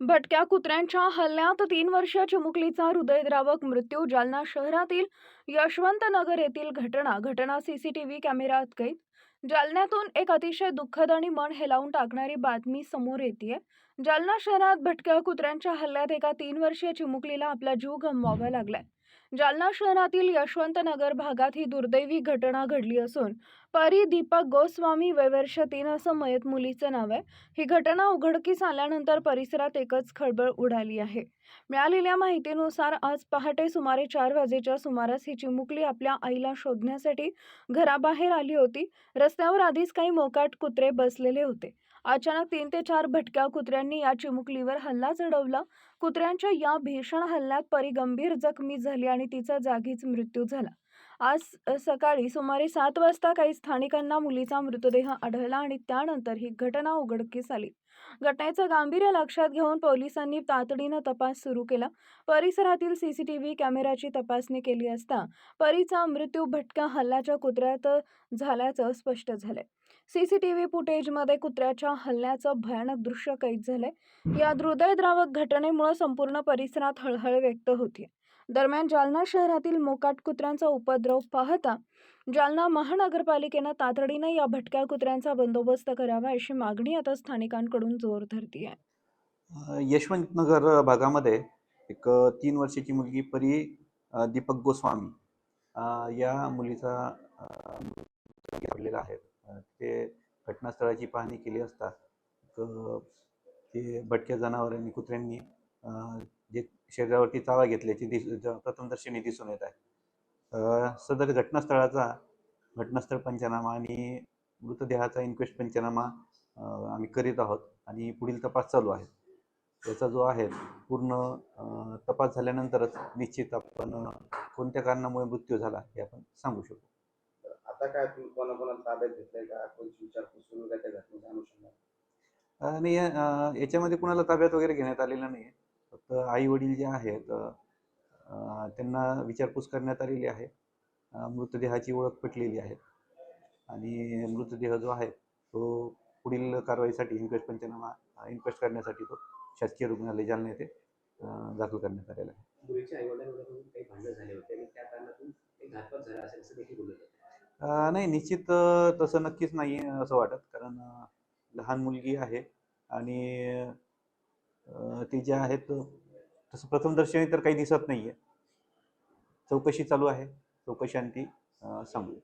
भटक्या कुत्र्यांच्या हल्ल्यात तीन वर्षीय चिमुकलीचा हृदयद्रावक मृत्यू जालना शहरातील यशवंत नगर येथील घटना घटना सीसीटीव्ही कॅमेऱ्यात कैद. जालन्यातून एक अतिशय दुःखद आणि मन हेलावून टाकणारी बातमी समोर येते जालना शहरात भटक्या कुत्र्यांच्या हल्ल्यात एका तीन वर्षीय चिमुकलीला आपला जीव गमवावा लागलाय. जालना शहरातील यशवंत नगर भागात ही दुर्दैवी घटना घडली असून परी दीपक गोस्वामी वयवर्ष तीन असं मयत मुलीचं नाव आहे. ही घटना उघडकीस आल्यानंतर परिसरात एकच खळबळ उडाली आहे. मिळालेल्या माहितीनुसार आज पहाटे सुमारे चार वाजेच्या सुमारास ही चिमुकली आपल्या आईला शोधण्यासाठी घराबाहेर आली होती. रस्त्यावर आधीच काही मोकाट कुत्रे बसलेले होते. अचानक तीन ते चार भटक्या कुत्र्यांनी या चिमुकलीवर हल्ला चढवला. कुत्र्यांच्या या भीषण हल्ल्यात परी गंभीर जखमी झाली आणि तिचा जागीच मृत्यू झाला. आज सकाळी सुमारे सात वाजता काही स्थानिकांना मुलीचा मृतदेह आढळला आणि त्यानंतर ही घटना उघडकीस आली. घटनेचं गांभीर्य लक्षात घेऊन पोलिसांनी तातडीनं तपास सुरू केला. परिसरातील सीसीटीव्ही कॅमेऱ्याची तपासणी केली असता परीचा मृत्यू भटक्या हल्ल्याच्या कुत्र्यात झाल्याचं स्पष्ट झालंय. सीसीटीव्ही फुटेजमध्ये कुत्र्याच्या हल्ल्याचं भयानक दृश्य कैद झालंय. या हृदयद्रावक घटनेमुळे संपूर्ण परिसरात हळहळ व्यक्त होती दरम्यान जालना शहरातील मोकाट कुत्र्यांचा उपद्रव पाहता जालना महानगरपालिकेनं तातडीनं या भटक्या कुत्र्यांचा बंदोबस्त करावा अशी मागणी आता स्थानिकांकडून जोर धरती आहे यशवंतनगर भागामध्ये एक तीन वर्षाची मुलगी परी दीपक गोस्वामी या मुलीचा घडलेला आहे. ते घटनास्थळाची पाहणी केली असता ते भटक्या जनावरांनी कुत्र्यांनी जे शरीरावरती चावा घेतल्याची दिस प्रथमदर्शनी दिसून येत आहे. सदर घटनास्थळाचा घटनास्थळ पंचनामा आणि मृतदेहाचा इन्क्वेस्ट पंचनामा आम्ही करीत आहोत आणि पुढील तपास चालू आहे. याचा जो आहे पूर्ण तपास झाल्यानंतरच निश्चित आपण कोणत्या कारणामुळे मृत्यू झाला हे आपण सांगू शकू. आता काय तुम्ही कोणाकोणाला ताब्यात घेतलंय का? कोणची विचारपूस त्या घटनेच्या अनुषंगाने? आणि याच्यामध्ये कुणाला ताब्यात वगैरे घेण्यात आलेलं नाही फक्त आई वडील जे आहेत त्यांना विचारपूस करण्यात आलेली आहे. मृतदेहाची ओळख पटलेली आहे. आणि मृतदेह जो आहे तो पुढील कारवाईसाठी इन्क्वेस्ट पंचनामा इन्क्वेस्ट करण्यासाठी तो शासकीय रुग्णालय जालना येथे दाखल करण्यात आलेला आहे. नाही निश्चित तसं नक्कीच नाही असं वाटत. कारण लहान मुलगी आहे आणि ती जे आहेत तसं प्रथमदर्शनी तर काही दिसत नाही आहे चौकशी चालू आहे. चौकशी आणि ती सांगू